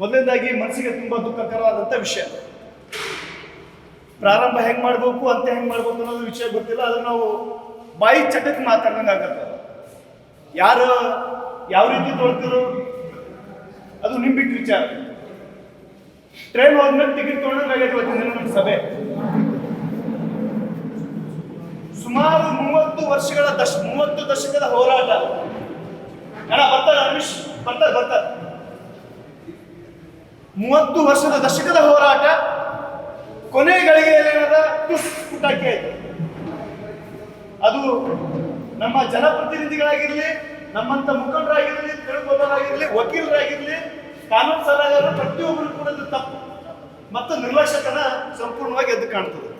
ಮೊದಲನೇದಾಗಿ ಮನಸ್ಸಿಗೆ ತುಂಬಾ ದುಃಖಕರವಾದಂಥ ವಿಷಯ. ಪ್ರಾರಂಭ ಹೆಂಗೆ ಮಾಡಬೇಕು, ಅಂತ ಹೆಂಗೆ ಮಾಡ್ಬೇಕು ಅನ್ನೋದು ವಿಷಯ ಗೊತ್ತಿಲ್ಲ ಅದು ನಾವು ಬಾಯಿ ಚಟಕ್ಕೆ ಮಾತಾಡ್ದಂಗೆ ಯಾರು, ಯಾವ ರೀತಿ ತೊಳ್ತಿರೋ ಅದು ನಿಮ್ ಬಿಟ್ಟು ವಿಚಾರ. ಟ್ರೈನ್ ಹೋದ್ಮೇಲೆ ಟಿಕೆಟ್ ದಿನ ನಮ್ಮ ಸಭೆ. ಸುಮಾರು ಮೂವತ್ತು ವರ್ಷಗಳ ದಶ, ಮೂವತ್ತು ದಶಕದ ಹೋರಾಟ. ಅಣ್ಣ ಬರ್ತಾರೆ ರಮೇಶ್? ಬರ್ತಾರೆ ಬರ್ತಾರೆ ಮೂವತ್ತು ವರ್ಷದ ದಶಕದ ಹೋರಾಟ ಕೊನೆ ಗಳಿಗೆಯಲ್ಲಿ ಏನದ ತುಸ್ ಆಯ್ತು. ಅದು ನಮ್ಮ ಜನಪ್ರತಿನಿಧಿಗಳಾಗಿರಲಿ, ನಮ್ಮಂತ ಮುಖಂಡರಾಗಿರಲಿ ತಿಳುಕೊಳ್ಳರಾಗಿರ್ಲಿ ವಕೀಲರಾಗಿರಲಿ, ಕಾನೂನು ಸಲಹೆಗಾರರು, ಪ್ರತಿಯೊಬ್ಬರು ಕೂಡ ತಪ್ಪು. ಮತ್ತು ನಿರ್ಲಕ್ಷ್ಯತನ ಸಂಪೂರ್ಣವಾಗಿ ಎದ್ದು ಕಾಣ್ತದೆ.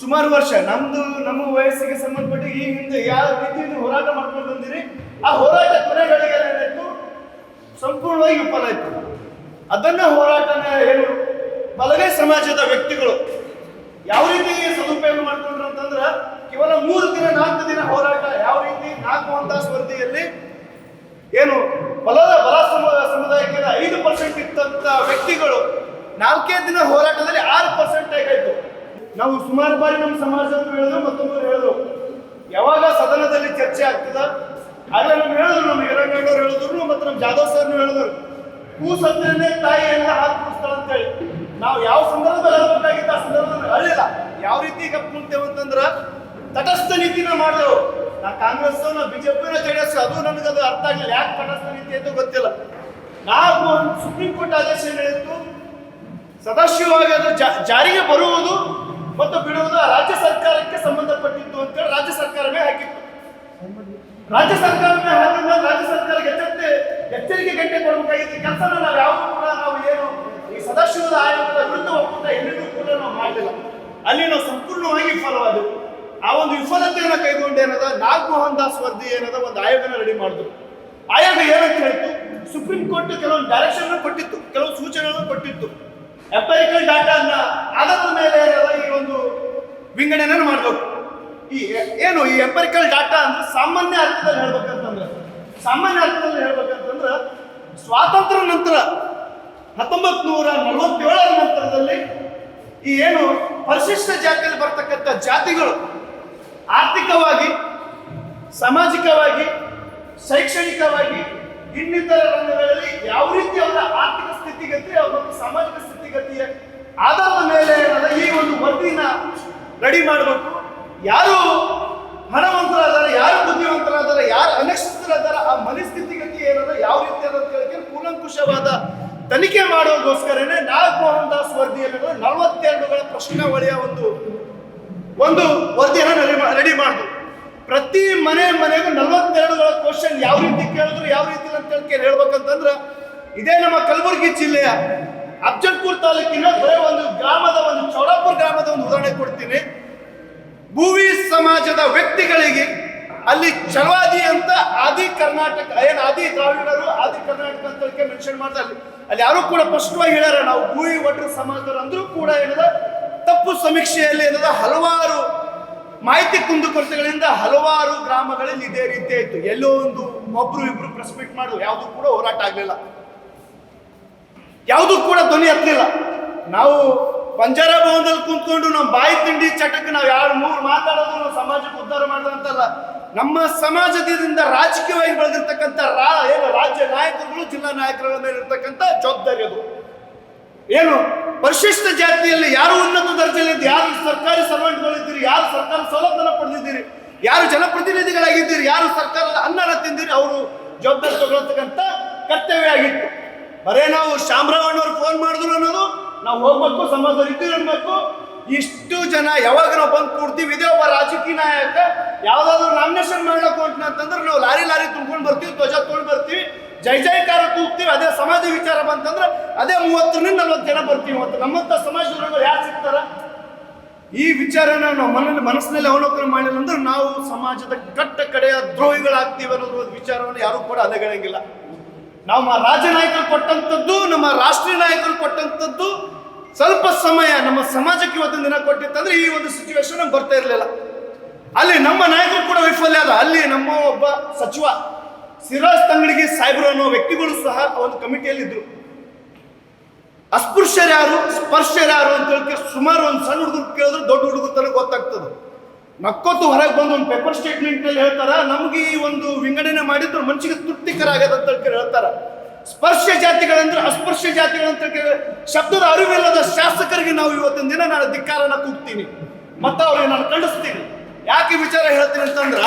ಸುಮಾರು ವರ್ಷ, ನಮ್ದು, ನಮ್ಮ ವಯಸ್ಸಿಗೆ ಸಂಬಂಧಪಟ್ಟ ಈ ಹಿಂದೆ ಯಾವ ರೀತಿಯಿಂದ ಹೋರಾಟ ಮಾಡ್ಕೊಂಡು ಬಂದಿರಿ, ಆ ಹೋರಾಟ ಕೊನೆಗಳಿಗೆ ಸಂಪೂರ್ಣವಾಗಿ ವಿಫಲ ಆಯ್ತು. ಅದನ್ನ ಹೋರಾಟನ ಏನು ಬಲಗೈ ಸಮಾಜದ ವ್ಯಕ್ತಿಗಳು ಯಾವ ರೀತಿ ಸದುಪಯೋಗ ಮಾಡ್ಕೊಂಡ್ರು ಅಂತಂದ್ರ ಕೇವಲ ಮೂರು ದಿನ, ನಾಲ್ಕು ದಿನ ಹೋರಾಟ ಯಾವ ರೀತಿ ನಾಲ್ಕು ಅಂತ ಸ್ಪರ್ಧೆಯಲ್ಲಿ ಏನು ಬಲದ ಬಲ ಸಮುದಾಯ ಸಮುದಾಯಕ್ಕೆ ಐದು ಪರ್ಸೆಂಟ್ ಇತ್ತಂತ ವ್ಯಕ್ತಿಗಳು ನಾಲ್ಕೇ ದಿನ ಹೋರಾಟದಲ್ಲಿ ಆರು ಪರ್ಸೆಂಟ್ ಆಗಾಯ್ತು ನಾವು ಸುಮಾರು ಬಾರಿ ನಮ್ಮ ಸಮಾಜದವರು ಹೇಳಿದ್ರು, ಮತ್ತೊಂದು ಹೇಳಿದ್ರು. ಯಾವಾಗ ಸದನದಲ್ಲಿ ಚರ್ಚೆ ಆಗ್ತದ? ಆಗಲೇ ನಮ್ಗೆ ಹೇಳಿದ್ರು, ನಮ್ಮ ಹಿರಣ್ಣವ್ರು ಹೇಳಿದ್ರು, ಮತ್ತು ನಮ್ಮ ಜಾಧವ್ ಸರ್ನು ಹೇಳಿದ್ರು. ಕೂಸಂದ್ರೇನೆ ತಾಯಿಯನ್ನ ಹಾಕಿ ಕೂಸ್ತಾಳ ಅಂತೇಳಿ ನಾವು ಯಾವ ಸಂದರ್ಭದಲ್ಲಿ ಹೇಳಬೇಕಾಗಿತ್ತು ಆ ಸಂದರ್ಭದಲ್ಲಿ ಅಳಿಲ್ಲ ಯಾವ ರೀತಿ ಗಪ್ ಕುಂತೇವೆ ಅಂತಂದ್ರ, ತಟಸ್ಥ ನೀತಿನ ಮಾಡಿದೆವು. ನಾ ಕಾಂಗ್ರೆಸ್ ನಾ ಬಿಜೆಪಿನ ಜೆಡಿಎಸ್ ಅದು ನನಗೆ ಅದು ಅರ್ಥ ಆಗಲಿಲ್ಲ. ಯಾಕೆ ತಟಸ್ಥ ನೀತಿ ಅಂತ ಗೊತ್ತಿಲ್ಲ. ನಾವು ಸುಪ್ರೀಂ ಕೋರ್ಟ್ ಆದೇಶ ಏನಾಯಿತು ಸದಾಶಿವವಾಗಿ ಅದು ಜಾರಿಗೆ ಬರುವುದು ಮತ್ತು ಬಿಡುವುದು ರಾಜ್ಯ ಸರ್ಕಾರಕ್ಕೆ ಸಂಬಂಧಪಟ್ಟಿತ್ತು ಅಂತೇಳಿ ರಾಜ್ಯ ಸರ್ಕಾರವೇ ಹಾಕಿತ್ತು. ರಾಜ್ಯ ಸರ್ಕಾರವೇ ಹಾಕಿದ್ರೆ ರಾಜ್ಯ ಸರ್ಕಾರಕ್ಕೆ ಎಚ್ಚರಿಕೆ ಗಂಟೆ ಕೊಡಬೇಕಾಗಿತ್ತು ಕೆಲಸ ನಾವು ಯಾವ ಕೂಡ ನಾವು ಏನು ಈ ಸದಸ್ಯರ ಆಯೋಗದ ವಿರುದ್ಧ ಒಕ್ಕೂಟ ಎಲ್ಲಿಗೂ ಕೂಡ ನಾವು ಮಾಡಲಿಲ್ಲ. ಅಲ್ಲಿ ನಾವು ಸಂಪೂರ್ಣವಾಗಿ ವಿಫಲವಾದವು. ಆ ಒಂದು ವಿಫಲತೆಯನ್ನು ಕೈಗೊಂಡು ಏನದ? ನಾಗಮೋಹನ್ ದಾಸ್ ವರದಿ ಏನದ? ಒಂದು ಆಯೋಗನ ರೆಡಿ ಮಾಡಿದ್ರು. ಆಯೋಗ ಏನಂತ ಹೇಳ್ತು? ಸುಪ್ರೀಂ ಕೋರ್ಟ್ ಕೆಲವೊಂದು ಡೈರೆಕ್ಷನ್ ಕೊಟ್ಟಿತ್ತು. ಕೆಲವು ಸೂಚನೆಗಳನ್ನು ಕೊಟ್ಟಿತ್ತು. ಎಂಪರಿಕಲ್ ಅನ್ನ ಆಧಾರದ ಮೇಲೆ ಈ ಒಂದು ವಿಂಗಡಣೆ ಮಾಡಬೇಕು. ಈ ಏನು ಈ ಎಂಪರಿಕಲ್ ಡಾಟಾ ಅಂದ್ರೆ ಸಾಮಾನ್ಯ ಅರ್ಥದಲ್ಲಿ ಹೇಳ್ಬೇಕಂತಂದ್ರೆ, ಸಾಮಾನ್ಯ ಅರ್ಥದಲ್ಲಿ ಹೇಳ್ಬೇಕಂತಂದ್ರೆ ಸ್ವಾತಂತ್ರ್ಯ ನಂತರ ಹತ್ತೊಂಬತ್ ನೂರ ನಲವತ್ತೇಳರ ನಂತರದಲ್ಲಿ ಈ ಏನು ಪರಿಶಿಷ್ಟ ಜಾತಿಯಲ್ಲಿ ಬರ್ತಕ್ಕಂಥ ಜಾತಿಗಳು ಆರ್ಥಿಕವಾಗಿ, ಸಾಮಾಜಿಕವಾಗಿ, ಶೈಕ್ಷಣಿಕವಾಗಿ ಇನ್ನಿತರ ರಂಗಗಳಲ್ಲಿ ಯಾವ ರೀತಿ ಅವರ ಆರ್ಥಿಕ ಸ್ಥಿತಿಗತಿ, ಅವರ ಸಾಮಾಜಿಕ ಸ್ಥಿತಿಗತಿಯ ಆಧಾರದ ಮೇಲೆ ಈ ಒಂದು ವರದಿನ ರೆಡಿ ಮಾಡಬೇಕು. ಯಾರು ಹಣವಂತರಾದಾರ ಯಾರು ಬುದ್ಧಿವಂತರಾದಾರ, ಯಾರು ಅನಕ್ಷಿತರಾದಾರ ಆ ಮನಸ್ಥಿತಿಗತಿ ಏನದ, ಯಾವ ರೀತಿ ಹೇಳಕ್ಕೆ ಕೂಲಂಕುಷವಾದ ತನಿಖೆ ಮಾಡೋದಕ್ಕೋಸ್ಕರನೇ ನಾಗಮೋಹನ್ ದಾಸ್ ವರದಿಯಲ್ಲಿ ನಲವತ್ತೆರಡುಗಳ ಪ್ರಶ್ನಾವಳಿಯ ಒಂದು ಒಂದು ವರದಿಯನ್ನು ರೆಡಿ ಮಾಡಿದ್ರು ಪ್ರತಿ ಮನೆ ಮನೆಗೂ ನಲವತ್ತೆರಡುಗಳ ಕ್ವಶನ್ ಯಾವ ರೀತಿ ಕೇಳಿದ್ರು, ಯಾವ ರೀತಿ ಅಂತ ಕೇಳಿ ಹೇಳ್ಬೇಕಂತಂದ್ರ, ಇದೇ ನಮ್ಮ ಕಲಬುರಗಿ ಜಿಲ್ಲೆಯ ಅಫ್ಜಲ್ಪುರ್ ತಾಲೂಕಿನ ಬರೀ ಒಂದು ಗ್ರಾಮದ ಒಂದು ಚೌಡಾಪುರ ಗ್ರಾಮದ ಒಂದು ಉದಾಹರಣೆ ಕೊಡ್ತೀನಿ. ಭೂವಿ ಸಮಾಜದ ವ್ಯಕ್ತಿಗಳಿಗೆ ಅಲ್ಲಿ ಚಲವಾದಿ ಅಂತ ಆದಿ ಕರ್ನಾಟಕ, ಏನು ಆದಿ ದ್ರಾವಿಡರು, ಆದಿ ಕರ್ನಾಟಕ ಅಂತ ಮೆನ್ಷನ್ ಮಾಡ್ತಾರೆ ಅಲ್ಲಿ ಅಲ್ಲಿ ಯಾರು ಕೂಡ ಸ್ಪಷ್ಟವಾಗಿ ಹೇಳ್ಯಾರ, ನಾವು ಭೂಮಿ ಒಟ್ಟ ಸಮಾಜದವರು ಅಂದ್ರೂ ಕೂಡ ಏನದ, ತಪ್ಪು ಸಮೀಕ್ಷೆಯಲ್ಲಿ ಏನದ, ಹಲವಾರು ಮಾಹಿತಿ ಕುಂದುಕೊರತೆಗಳಿಂದ ಹಲವಾರು ಗ್ರಾಮಗಳಲ್ಲಿ ಇದೇ ರೀತಿ ಆಯ್ತು. ಎಲ್ಲೋ ಒಂದು ಒಬ್ರು ಇಬ್ರು ಪ್ರೆಸ್ ಮೀಟ್ ಮಾಡಿದ್ರು, ಯಾವುದು ಕೂಡ ಹೋರಾಟ ಆಗಲಿಲ್ಲ. ಯಾವುದು ಕೂಡ ಧ್ವನಿ ಹತ್ತಲಿಲ್ಲ. ನಾವು ಬಂಜಾರ ಭವನದಲ್ಲಿ ಕುಂತ್ಕೊಂಡು ನಮ್ಮ ಬಾಯಿ ತಿಂಡಿ ಚಟಕ್ಕೆ ನಾವು ಯಾರು ಮೂರು ಮಾತಾಡೋದು ನಾವು ಸಮಾಜಕ್ಕೆ ಉದ್ಧಾರ ಮಾಡೋದಂತಲ್ಲ ನಮ್ಮ ಸಮಾಜದಿಂದ ರಾಜಕೀಯವಾಗಿ ಬೆಳೆದಿರ್ತಕ್ಕಂಥ ರಾ, ಏನು ರಾಜ್ಯ ನಾಯಕರುಗಳು ಜಿಲ್ಲಾ ನಾಯಕರುಗಳ ಮೇಲೆ ಇರ್ತಕ್ಕಂಥ ಜವಾಬ್ದಾರಿ ಅದು. ಏನು, ಪರಿಶಿಷ್ಟ ಜಾತಿಯಲ್ಲಿ ಯಾರು ಉನ್ನತ ದರ್ಜೆಯಲ್ಲಿ ಯಾರು ಸರ್ಕಾರಿ ಸರ್ವೆಂಟ್ಗಳಿದ್ದೀರಿ ಯಾರು ಸರ್ಕಾರ ಸವಲತ್ತನ್ನು ಪಡೆದಿದ್ದೀರಿ, ಯಾರು ಜನಪ್ರತಿನಿಧಿಗಳಾಗಿದ್ದೀರಿ, ಯಾರು ಸರ್ಕಾರದ ಅನ್ನನ ತಿಂದಿರಿ, ಅವರು ಜವಾಬ್ದಾರಿ ತಗೊಳ್ತಕ್ಕಂಥ ಕರ್ತವ್ಯ ಆಗಿತ್ತು. ಬರೇ ನಾವು ಶಾಮರಾವಣ್ಣವ್ರು ಫೋನ್ ಮಾಡಿದ್ರು ಅನ್ನೋದು ನಾವು ಹೋಗ್ಬೇಕು, ಸಮಾಜ ಇದ್ದು ಇರಬೇಕು. ಇಷ್ಟು ಜನ ಯಾವಾಗ ನಾವು ಬಂದು ಕೊಡ್ತೀವಿ ಇದೇ ಒಬ್ಬ ರಾಜಕೀಯ ನಾಯಕ. ಯಾವ್ದಾದ್ರು ನಾಮಿನೇಷನ್ ಮಾಡ್ಬೇಕು ಅಂತ ಅಂತಂದ್ರೆ ನಾವು ಲಾರಿ ಲಾರಿ ತುಂಬ್ಕೊಂಡು ಬರ್ತೀವಿ, ಧ್ವಜ ತೊಗೊಂಡು ಬರ್ತೀವಿ. ಜೈ, ಜೈಕಾರ ಕೂಗ್ತೀವಿ. ಅದೇ ಸಮಾಜ ವಿಚಾರ ಬಂತಂದ್ರೆ ಅದೇ ಮೂವತ್ತರಿಂದ ನಲ್ವತ್ತು ಜನ ಬರ್ತೀವಿ ಮತ್ತು. ನಮ್ಮಂಥ ಸಮಾಜದವರು ಯಾರು ಸಿಗ್ತಾರ? ಈ ವಿಚಾರನ ನಾವು ಮನ ಮನಸ್ಸಿನಲ್ಲಿ ಅವಲೋಕನ ಮಾಡಿಲ್ಲ ಅಂದ್ರೆ ನಾವು ಸಮಾಜದ ಕಟ್ಟ ಕಡೆಯ ದ್ರೋಹಿಗಳಾಗ್ತೀವಿ ಅನ್ನೋದು ವಿಚಾರವನ್ನು ಯಾರು ಕೂಡ ಅಲೆಗಳಂಗಿಲ್ಲ. ನಮ್ಮ ರಾಜ್ಯ ನಾಯಕರು ಕೊಟ್ಟಂಥದ್ದು, ನಮ್ಮ ರಾಷ್ಟ್ರೀಯ ನಾಯಕರು ಕೊಟ್ಟಂಥದ್ದು ಸ್ವಲ್ಪ ಸಮಯ ನಮ್ಮ ಸಮಾಜಕ್ಕೆ ಇವತ್ತಿನ ದಿನ ಕೊಟ್ಟಿತ್ತಂದ್ರೆ ಈ ಒಂದು ಸಿಚುವೇಶನ್ ನಮ್ಗೆ ಬರ್ತಾ ಇರಲಿಲ್ಲ. ಅಲ್ಲಿ ನಮ್ಮ ನಾಯಕರು ಕೂಡ ವೈಫಲ್ಯ ಅದ. ಅಲ್ಲಿ ನಮ್ಮ ಒಬ್ಬ ಸಚಿವ ಸಿರಾಜ್ ತಂಗಡಿಗೆ ಸಾಹೇಬರು ಅನ್ನೋ ವ್ಯಕ್ತಿಗಳು ಸಹ ಒಂದು ಕಮಿಟಿಯಲ್ಲಿ ಇದ್ರು. ಅಸ್ಪೃಶ್ಯರು ಯಾರು? ಸ್ಪರ್ಶರು ಯಾರು ಅಂತ ಹೇಳಿ ಸುಮಾರು ಒಂದು ಸಣ್ಣ ಹುಡುಗರು ಕೇಳಿದ್ರೆ ದೊಡ್ಡ ಹುಡುಗರು ತನಕ ಗೊತ್ತಾಗ್ತದೆ. ನಕ್ಕೊತ್ತು ಹೊರಗೆ ಬಂದು ಒಂದು ಪೇಪರ್ ಸ್ಟೇಟ್ಮೆಂಟ್ನಲ್ಲಿ ಹೇಳ್ತಾರ, ನಮ್ಗೆ ಈ ಒಂದು ವಿಂಗಡಣೆ ಮಾಡಿದ್ರು ಮನುಷ್ಯಗೆ ತೃಪ್ತಿಕರ ಆಗ್ಯದ ಅಂತ ಹೇಳಿ ಹೇಳ್ತಾರ. ಸ್ಪರ್ಶ ಜಾತಿಗಳಂದ್ರೆ ಅಸ್ಪರ್ಶ ಜಾತಿಗಳಂತ ಶಬ್ದದ ಅರಿವಿಲ್ಲದ ಶಾಸಕರಿಗೆ ನಾವು ಇವತ್ತಿನ ದಿನ ನಾನು ಧಿಕ್ಕಾರನ ಕೂಗ್ತೀನಿ. ಮತ್ತೆ ಅವ್ರಿಗೆ ನಾನು ಖಂಡಿಸ್ತೀನಿ. ಯಾಕೆ ವಿಚಾರ ಹೇಳ್ತೀನಿ ಅಂತಂದ್ರ,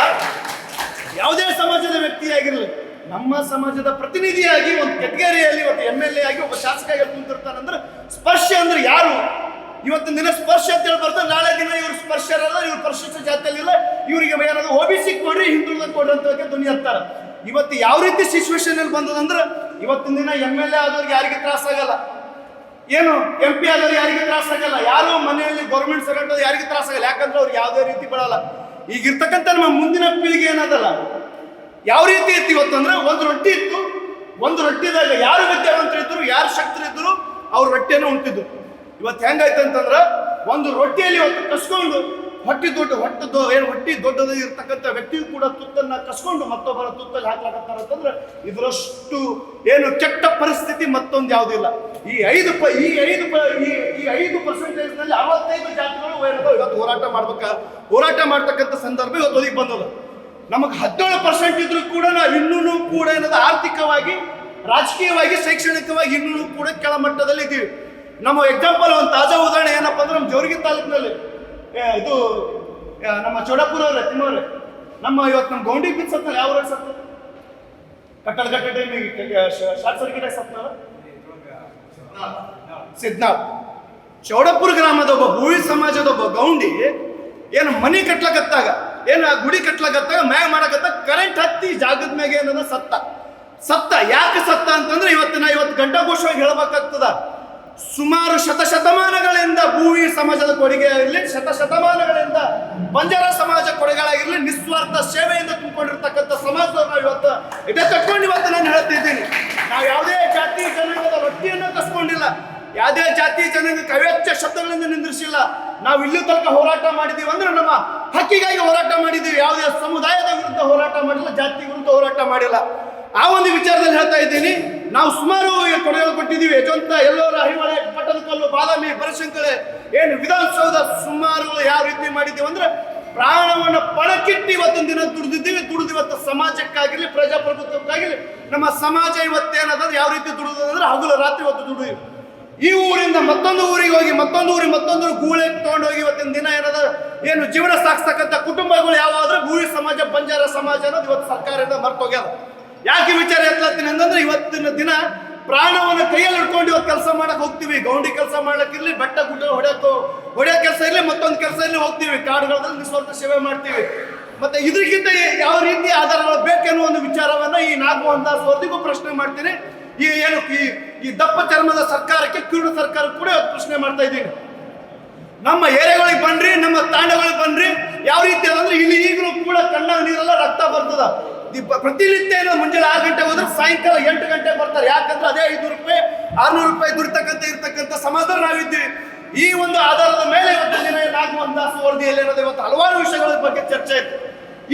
ಯಾವುದೇ ಸಮಾಜದ ವ್ಯಕ್ತಿಯಾಗಿರಲಿ ನಮ್ಮ ಸಮಾಜದ ಪ್ರತಿನಿಧಿಯಾಗಿ ಒಂದು ಕೆಟಗರಿಯಲ್ಲಿ ಒಂದು ಎಂ ಎಲ್ ಎ ಆಗಿ ಒಬ್ಬ ಶಾಸಕ ಕುಂತಿರ್ತಾನಂದ್ರೆ, ಸ್ಪರ್ಶ ಅಂದ್ರೆ ಯಾರು? ಇವತ್ತಿನ ದಿನ ಸ್ಪರ್ಶ ಅಂತ ಹೇಳಿ ಬರ್ತಾರೆ ನಾಳೆ ದಿನ ಇವ್ರು ಸ್ಪರ್ಶರಲ್ಲ, ಇವ್ರು ಪರಿಶಿಷ್ಟ ಜಾತಿಯಲ್ಲಿ ಇಲ್ಲ. ಇವರಿಗೆ ಏನಾದ್ರು ಓ ಬಿ ಸಿ ಕೊಡ್ರಿ, ಹಿಂದುಳಿದ ಕೊಡ್ರಿ ಅಂತ ಧ್ವನಿ ಇವತ್ತು ಯಾವ ರೀತಿ ಸಿಚುವೇಶನ್ ಅಲ್ಲಿ ಬಂದದಂದ್ರೆ, ಇವತ್ತಿನ ದಿನ ಎಂ ಎಲ್ ಎ ಆದವ್ರಿಗೆ ಯಾರಿಗೆ ತ್ರಾಸ ಆಗಲ್ಲ. ಏನು ಎಂ ಪಿ ಆದವ್ರು ಯಾರಿಗೆ ತ್ರಾಸಾಗಲ್ಲ ಯಾರು ಮನೆಯಲ್ಲಿ ಗೌರ್ಮೆಂಟ್ ಸೆಕ್ರೆಟರಿ ಯಾರಿಗೆ ತ್ರಾಸ ಆಗಲ್ಲ. ಯಾಕಂದ್ರೆ ಅವ್ರು ಯಾವುದೇ ರೀತಿ ಬಳಲ್ಲ ಈಗ ಇರ್ತಕ್ಕಂಥ ನಮ್ಮ ಮುಂದಿನ ಪೀಳಿಗೆ ಏನದಲ್ಲ? ಯಾವ ರೀತಿ ಇತ್ತು ಇವತ್ತಂದ್ರೆ ಒಂದು ರೊಟ್ಟಿ ಇತ್ತು. ಒಂದು ರೊಟ್ಟಿದಾಗ ಯಾರು ವಿದ್ಯಾವಂತರಿದ್ರು, ಯಾರು ಶಕ್ತರು ಇದ್ರು ಅವ್ರ ರೊಟ್ಟಿಯನ್ನು ಉಣ್ತಿದ್ರು. ಇವತ್ತು ಹೆಂಗಾಯ್ತು ಅಂತಂದ್ರೆ ಒಂದು ರೊಟ್ಟಿಯಲ್ಲಿ ಒಂದು ಕಸ್ಕೊಂಡು ಹೊಟ್ಟೆ ದೊಡ್ಡ ಹೊಟ್ಟೆ ದೊ ಏನು ಹೊಟ್ಟೆ ದೊಡ್ಡದ ಇರ್ತಕ್ಕಂಥ ವ್ಯಕ್ತಿಯು ಕೂಡ ತುತ್ತನ್ನ ಕಸ್ಕೊಂಡು ಮತ್ತೊಬ್ಬರ ತುತ್ತಲ್ಲಿ ಹಾಕ್ಲಾಕತ್ತಾರ ಅಂತಂದ್ರೆ ಇದರಷ್ಟು ಏನು ಕೆಟ್ಟ ಪರಿಸ್ಥಿತಿ ಮತ್ತೊಂದು ಯಾವುದಿಲ್ಲ ಈ ಐದು ಪ ಈ ಐದು ಪ ಈ ಈ ಐದು ಪರ್ಸೆಂಟೇಜ್ನಲ್ಲಿ ಅರವತ್ತೈದು ಜಾತಿಗಳು ಏನದ ಇವತ್ತು ಹೋರಾಟ ಮಾಡ್ಬೇಕ ಹೋರಾಟ ಮಾಡ್ತಕ್ಕಂಥ ಸಂದರ್ಭ ಇವತ್ತು ಒದಗಿ ಬಂದದ. ನಮಗೆ ಹದಿನೇಳು ಪರ್ಸೆಂಟ್ ಇದ್ರೂ ಕೂಡ ನಾವು ಇನ್ನೂ ಕೂಡ ಏನದ ಆರ್ಥಿಕವಾಗಿ, ರಾಜಕೀಯವಾಗಿ, ಶೈಕ್ಷಣಿಕವಾಗಿ ಇನ್ನೂ ಕೂಡ ಕೆಳಮಟ್ಟದಲ್ಲಿ ಇದ್ದೀವಿ. ನಮ್ಮ ಎಕ್ಸಾಂಪಲ್ ಒಂದು ತಾಜಾ ಉದಾಹರಣೆ ಏನಪ್ಪ ಅಂದ್ರೆ ನಮ್ಮ ಜೋರಿಗೆ ತಾಲೂಕಿನಲ್ಲಿ ಇದು ನಮ್ಮ ಚೌಡಪುರ ಅವ್ರೆ, ತಿಮ್ಮವ್ರೆ. ನಮ್ಮ ಇವತ್ತು ನಮ್ಮ ಗೌಂಡಿ ಬಿದ್ದು ಸತ್ತ ಯಾವ ಊರಾಗ ಸತ್ತ ಕಟ್ಟಡ ಕಟ್ಟಡ ಶಾರ್ಟ್ ಸರ್ಕಿಟ್ ಸತ್ತ ಸಿದ್ನಾಳ್. ಚೌಡಪುರ ಗ್ರಾಮದ ಒಬ್ಬ ಭೂಮಿ ಸಮಾಜದ ಒಬ್ಬ ಗೌಂಡಿ ಏನು ಮನೆ ಕಟ್ಲಕತ್ತಾಗ, ಏನು ಆ ಗುಡಿ ಕಟ್ಲಕತ್ತಾಗ, ಮ್ಯಾಗ ಮಾಡಕತ್ತ ಕರೆಂಟ್ ಹತ್ತಿ ಜಾಗದ ಮ್ಯಾಗ ಏನಂದ್ರೆ ಸತ್ತ. ಸತ್ತ ಯಾಕೆ ಸತ್ತ ಅಂತಂದ್ರೆ ಇವತ್ತು ನಾ ಇವತ್ತು ಗಂಟಾಘೋಷವಾಗಿ ಹೇಳ್ಬೇಕಾಗ್ತದ. ಸುಮಾರು ಶತಶತಮಾನಗಳಿಂದ ಭೂವಿ ಸಮಾಜದ ಕೊಡುಗೆ ಆಗಿರಲಿ ಶತಶತಮಾನಗಳಿಂದ ಬಂಜಾರ ಸಮಾಜ ಕೊಡುಗೆಗಳಾಗಿರಲಿ, ನಿಸ್ವಾರ್ಥ ಸೇವೆಯಿಂದ ತುಂಬಿಕೊಂಡಿರ್ತಕ್ಕಂಥ ಸಮಾಜವನ್ನು ಇವತ್ತು ಇದೇ ಕಟ್ಕೊಂಡು ಇವತ್ತು ನಾನು ಹೇಳ್ತಿದ್ದೀನಿ ನಾವು ಯಾವುದೇ ಜಾತಿ ಜನಾಂಗದ ರೊಟ್ಟಿಯನ್ನು ಕಸ್ಕೊಂಡಿಲ್ಲ, ಯಾವುದೇ ಜಾತಿ ಜನಾಂಗ ಕವೆಚ್ಚ ಶಬ್ದಗಳಿಂದ ನಿಂದ್ರಿಸಿಲ್ಲ. ನಾವು ಇಲ್ಲಿ ತನಕ ಹೋರಾಟ ಮಾಡಿದ್ದೀವಿ ಅಂದ್ರೆ ನಮ್ಮ ಹಕ್ಕಿಗಾಗಿ ಹೋರಾಟ ಮಾಡಿದ್ದೀವಿ ಯಾವುದೇ ಸಮುದಾಯದ ವಿರುದ್ಧ ಹೋರಾಟ ಮಾಡಿಲ್ಲ, ಜಾತಿ ವಿರುದ್ಧ ಹೋರಾಟ ಮಾಡಿಲ್ಲ. ಆ ಒಂದು ವಿಚಾರದಲ್ಲಿ ಹೇಳ್ತಾ ಇದ್ದೀನಿ. ನಾವು ಸುಮಾರು ಕೊಡುಗೆ ಕೊಟ್ಟಿದ್ದೀವಿ. ಯಜವಂತ ಎಲ್ಲೋರ ಹಿಮಾಲಯ ಪಟ್ಟದಕಲ್ಲು ಬಾದಾಮಿ ಬರಶಂಕರೆ ಏನು ವಿಧಾನಸೌಧ ಸುಮಾರು ಯಾವ ರೀತಿ ಮಾಡಿದ್ದೀವಿ ಅಂದ್ರೆ ಪ್ರಾಣವನ್ನು ಪಣಕ್ಕಿಟ್ಟು ಇವತ್ತಿನ ದಿನ ದುಡಿದಿದ್ದೀವಿ. ದುಡಿದು ಇವತ್ತು ಸಮಾಜಕ್ಕಾಗಿರ್ಲಿ, ಪ್ರಜಾಪ್ರಭುತ್ವಕ್ಕಾಗಿರ್ಲಿ, ನಮ್ಮ ಸಮಾಜ ಇವತ್ತೇನದ ಯಾವ ರೀತಿ ದುಡಿದು ಅಂದ್ರೆ ಹಗಲು ರಾತ್ರಿ ಇವತ್ತು ದುಡಿದು ಈ ಊರಿಂದ ಮತ್ತೊಂದು ಊರಿಗೆ ಹೋಗಿ, ಮತ್ತೊಂದು ಊರಿಗೆ, ಮತ್ತೊಂದು ಗೂಳೆ ತಗೊಂಡೋಗಿ ಇವತ್ತಿನ ದಿನ ಏನದ ಏನು ಜೀವನ ಸಾಗಿಸ್ತಕ್ಕಂಥ ಕುಟುಂಬಗಳು ಯಾವಾದ್ರೆ ಗೂಳಿ ಸಮಾಜ, ಬಂಜಾರ ಸಮಾಜ ಅನ್ನೋದು ಇವತ್ತು ಸರ್ಕಾರದಿಂದ ಮರ್ತೋಗ್ಯದ ಯಾಕೆ ವಿಚಾರ ಎತ್ತಲತ್ತೀನಿ ಅಂತಂದ್ರೆ ಇವತ್ತಿನ ದಿನ ಪ್ರಾಣವನ್ನು ಕೈಯಲ್ಲಿ ಹಿಡ್ಕೊಂಡು ಇವತ್ತು ಕೆಲಸ ಮಾಡಕ್ ಹೋಗ್ತೀವಿ. ಗೌಂಡಿ ಕೆಲಸ ಮಾಡ್ಲಕ್ಕಿರ್ಲಿ ಬೆಟ್ಟ ಗುಡ್ಡ ಹೊಡೆಯಕ್ಕೋ ಹೊಡೆಯೋ ಕೆಲಸ ಇರಲಿ, ಮತ್ತೊಂದು ಕೆಲಸ ಇರಲಿ ಹೋಗ್ತೀವಿ. ಕಾಡುಗಳಲ್ಲಿ ನಿಸ್ವಾರ್ಥ ಸೇವೆ ಮಾಡ್ತೀವಿ. ಮತ್ತೆ ಇದಕ್ಕಿಂತ ಯಾವ ರೀತಿ ಆಧಾರ ಬೇಕೆನ್ನುವ ಒಂದು ವಿಚಾರವನ್ನ ಈ ದಾಸ್ ಅವರಿಗೂ ಪ್ರಶ್ನೆ ಮಾಡ್ತೀನಿ. ಈ ಏನು ಈ ಈ ದಪ್ಪ ಚರ್ಮದ ಸರ್ಕಾರಕ್ಕೆ ಕಿರುಡು ಸರ್ಕಾರ ಕೂಡ ಪ್ರಶ್ನೆ ಮಾಡ್ತಾ ಇದ್ದೀನಿ. ನಮ್ಮ ಏರಿಯಾಗಳಿಗೆ ಬನ್ರಿ, ನಮ್ಮ ತಾಂಡಗಳಿಗೆ ಬನ್ರಿ ಯಾವ ರೀತಿ ಅದಂದ್ರೆ ಇಲ್ಲಿ ಈಗಲೂ ಕೂಡ ಕಣ್ಣ ರಕ್ತ ಬರ್ತದ. ಪ್ರತಿನಿತ್ಯ ಏನೋ ಮುಂಜಾನೆ ಆರು ಗಂಟೆ ಹೋದ್ರೆ ಸಾಯಂಕಾಲ ಎಂಟು ಗಂಟೆ ಬರ್ತಾರೆ. ಯಾಕಂದ್ರೆ ಅದೇ ಐನೂರು ರೂಪಾಯಿ, ಆರ್ನೂರು ರೂಪಾಯಿ ದುಡಿತಕ್ಕಂಥ, ಇರ್ತಕ್ಕಂಥ ಸಮಾಧಾನ ನಾವಿದ್ದೀವಿ. ಈ ಒಂದು ಆಧಾರದ ಮೇಲೆ ಇವತ್ತು ದಿನ ನಾಗಮೋಹನ್ ದಾಸ್ ವರದಿಯಲ್ಲಿ ಇವತ್ತು ಹಲವಾರು ವಿಷಯಗಳ ಬಗ್ಗೆ ಚರ್ಚೆ ಆಯ್ತು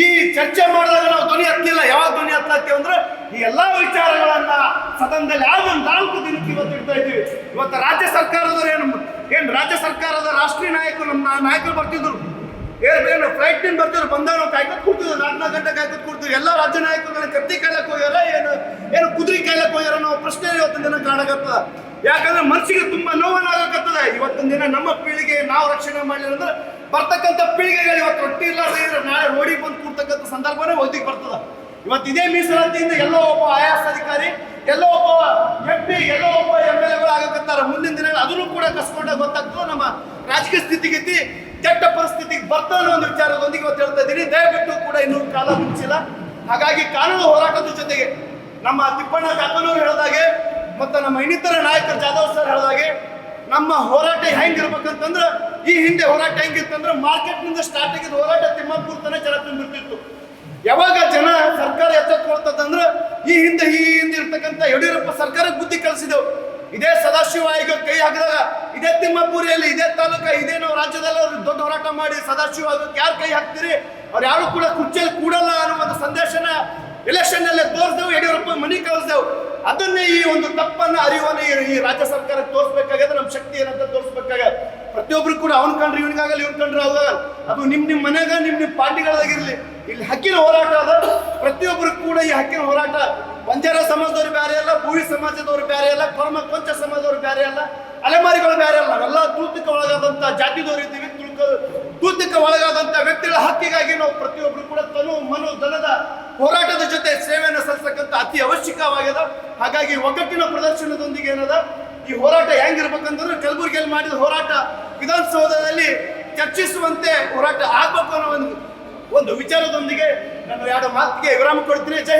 ಈ ಚರ್ಚೆ ಮಾಡಿದಾಗ ನಾವು ಧ್ವನಿ ಹತ್ತಿಲ್ಲ ಯಾವಾಗ ಧ್ವನಿ ಹತ್ತಲಾಗ್ತೀವಿ ಅಂದ್ರೆ, ಈ ಎಲ್ಲಾ ವಿಚಾರಗಳನ್ನ ಸದನದಲ್ಲಿ ಯಾವ ಒಂದು ನಾಲ್ಕು ದಿನಕ್ಕೆ ಇವತ್ತು ಇಡ್ತಾ ಇದ್ದೀವಿ. ಇವತ್ತು ರಾಜ್ಯ ಸರ್ಕಾರದವ್ರು ಏನು ಏನು ರಾಜ್ಯ ಸರ್ಕಾರದ ರಾಷ್ಟ್ರೀಯ ನಾಯಕರು ನಮ್ಮ ನಾಯಕರು ಬರ್ತಿದ್ರು. ಏನು ಏನು ಫ್ಲೈಟ್ನಿಂದ ಬರ್ತಿದ್ರು ಬಂದಾಗ ನಾವು ಕಾಯ್ಕೊತ್ ಕೂಡ್ತೀವಿ ನಾಲ್ಕು ನಾಲ್ಕು ಗಂಟೆ ಕಾಯ್ಕೊತ್ ಕೂಡ್ತೀವಿ ಎಲ್ಲ ರಾಜ್ಯ ನಾಯಕರುಗಳನ್ನ ಕತ್ತಿ ಕಾಯ್ಲಕ್ಕೆ ಹೋಗ್ಯಾರ, ಏನು ಏನು ಕುದುರೆ ಕಾಯ್ಲಕ್ಕೆ ಹೋಗ್ಯಾರ ನಾವು ಪ್ರಶ್ನೆ ಇವತ್ತಿನ ದಿನ ಕಾಣಕತ್ತದ ಯಾಕಂದ್ರೆ ಮನಸ್ಸಿಗೆ ತುಂಬಾ ನೋವನ್ನಾಗಕತ್ತದ. ಇವತ್ತಿನ ದಿನ ನಮ್ಮ ಪೀಳಿಗೆ ನಾವು ರಕ್ಷಣೆ ಮಾಡಲಿಲ್ಲ ಅಂದ್ರೆ ಬರ್ತಕ್ಕಂಥ ಪೀಳಿಗೆಗಳು ಇವತ್ತು ರೊಟ್ಟಿ ಅಂದ್ರೆ ನಾಳೆ ರೋಡಿಗೆ ಬಂದು ಕೂರ್ತಕ್ಕಂಥ ಸಂದರ್ಭನೇ ಒದಗಿ ಬರ್ತದ. ಇವತ್ತು ಇದೇ ಮೀಸಲಾತಿಯಿಂದ ಎಲ್ಲೋ ಒಬ್ಬ ಆಯಾಸ ಅಧಿಕಾರಿ, ಎಲ್ಲೋ ಒಬ್ಬ ಎಂ ಪಿ ಎಲ್ಲೋ ಒಬ್ಬ ಎಂ ಎಲ್ ಎಗಳು ಆಗಕತ್ತಾರ. ಮುಂದಿನ ದಿನ ಅದನ್ನು ಕೂಡ ಕಸ್ಕೊಂಡಾಗ ಗೊತ್ತಾಗ್ತದೆ. ನಮ್ಮ ರಾಜಕೀಯ ಸ್ಥಿತಿಗತಿ ಕೆಟ್ಟ ಪರಿಸ್ಥಿತಿಗೆ ಬರ್ತಾ ಅನ್ನೋ ಒಂದು ವಿಚಾರದೊಂದಿಗೆ ಇವತ್ತು ಹೇಳ್ತಾ ಇದ್ದೀನಿ. ದಯವಿಟ್ಟು ಕೂಡ ಇನ್ನೂ ಕಾಲ ಮುಗಿಸಿಲ್ಲ. ಹಾಗಾಗಿ ಕಾನೂನು ಹೋರಾಟದ ಜೊತೆಗೆ ನಮ್ಮ ತಿಪ್ಪಣ್ಣ ಕಾಕನೂರು ಹೇಳಿದಾಗೆ ಮತ್ತು ನಮ್ಮ ಇನ್ನಿತರ ನಾಯಕರು ಜಾಧವ್ ಸರ್ ಹೇಳಿದಾಗೆ ನಮ್ಮ ಹೋರಾಟ ಹೆಂಗಿರ್ಬೇಕಂತಂದ್ರೆ, ಈ ಹಿಂದೆ ಹೋರಾಟ ಹೆಂಗಿತ್ತಂದ್ರೆ ಮಾರ್ಕೆಟ್ನಿಂದ ಸ್ಟಾರ್ಟ್ ಆಗಿದ್ದ ಹೋರಾಟ ತಿಮ್ಮಾಪುರ ತನಕ ಜನ ತುಂಬಿರ್ತಿತ್ತು. ಯಾವಾಗ ಜನ ಸರ್ಕಾರ ಎಚ್ಚೆತ್ಕೊಳ್ತದಂದ್ರೆ, ಈ ಹಿಂದೆ ಈ ಹಿಂದೆ ಇರ್ತಕ್ಕಂಥ ಯಡಿಯೂರಪ್ಪ ಸರ್ಕಾರಕ್ಕೆ ಬುದ್ಧಿ ಕಲಿಸಿದೆವು. ಇದೇ ಸದಾಶಿವ ಆಯೋಗ ಕೈ ಹಾಕಿದಾಗ ಇದೇ ತಿಮ್ಮಪುರಿಯಲ್ಲಿ, ಇದೇ ತಾಲೂಕ, ಇದೇ ನಾವು ರಾಜ್ಯದಲ್ಲಿ ಅವರು ದೊಡ್ಡ ಹೋರಾಟ ಮಾಡಿ ಸದಾಶಿವ ಅದಕ್ಕೆ ಯಾರು ಕೈ ಹಾಕ್ತೀರಿ? ಅವ್ರು ಯಾರು ಕೂಡ ಕುರ್ಚಿಯಲ್ಲಿ ಕೂಡಲ್ಲ ಅನ್ನೋ ಸಂದೇಶನ ಎಲೆಕ್ಷನ್ನಲ್ಲಿ ತೋರಿಸ್ದೆವು, ಯಡಿಯೂರಪ್ಪ ಮನಿ ಕಳಿಸ್ದೆವು. ಅದನ್ನೇ ಈ ಒಂದು ತಪ್ಪನ್ನ ಅರಿವನ್ನ ಈ- ರಾಜ್ಯ ಸರ್ಕಾರ ತೋರಿಸ್ಬೇಕಾಗ್ಯದ ನಮ್ಮ ಶಕ್ತಿ ಏನಂತ ತೋರಿಸ್ಬೇಕಾಗ್ಯದ ಪ್ರತಿಯೊಬ್ರು ಕೂಡ ಅವ್ನ ಕಂಡ್ರಿ, ಇವನಿಗಾಗಲಿ, ಇವ್ನ ಕಂಡ್ರೆ ಅವಾಗಲ್ಲ ಅದು ನಿಮ್ ನಿಮ್ ಮನೆಯಾಗ ನಿಮ್ ನಿಮ್ ಪಾರ್ಟಿಗಳಾಗಿರ್ಲಿ. ಇಲ್ಲಿ ಹಕ್ಕಿನ ಹೋರಾಟ ಅದ. ಪ್ರತಿಯೊಬ್ಬರು ಕೂಡ ಈ ಹಕ್ಕಿನ ಹೋರಾಟ, ಬಂಜಾರ ಸಮಾಜದವ್ರು ಬೇರೆ ಅಲ್ಲ, ಭೂವಿ ಸಮಾಜದವ್ರು ಬೇರೆ ಅಲ್ಲ ಕೊರ್ಮ ಕೊಂಚ ಸಮಾಜದವ್ರು ಬೇರೆ ಅಲ್ಲ. ಅಲೆಮಾರಿಗಳು ಬೇರೆ ಅಲ್ಲ ನಾವೆಲ್ಲ ತೂತಕ್ಕೆ ಒಳಗಾದಂತ ಜಾತಿ ಇದ್ದೀವಿ ತುಳ್ಕ ಒಳಗಾದಂತ ವ್ಯಕ್ತಿಗಳ ಹಕ್ಕಿಗಾಗಿ ನಾವು ಪ್ರತಿಯೊಬ್ಬರು ಕೂಡ ತನು ಮನು ಧನದ ಹೋರಾಟದ ಜೊತೆ ಸೇವೆಯನ್ನು ಸಲ್ಲಿಸಕ್ಕಂತ ಅತಿ ಅವಶ್ಯಕವಾಗಿದೆ ಹಾಗಾಗಿ ಒಗ್ಗಟ್ಟಿನ ಪ್ರದರ್ಶನದೊಂದಿಗೆ ಏನದ? ಈ ಹೋರಾಟ ಹೆಂಗಿರ್ಬೇಕಂದ್ರೆ ಕಲಬುರಗಿಯಲ್ಲಿ ಮಾಡಿದ ಹೋರಾಟ ವಿಧಾನಸೌಧದಲ್ಲಿ ಚರ್ಚಿಸುವಂತೆ ಹೋರಾಟ ಆಗ್ಬೇಕು ಅನ್ನೋ ಒಂದು ಒಂದು ವಿಚಾರದೊಂದಿಗೆ ನಾನು ಎರಡು ಮಾತಿಗೆ ವಿರಾಮ ಕೊಡ್ತೀನಿ. ಜೈ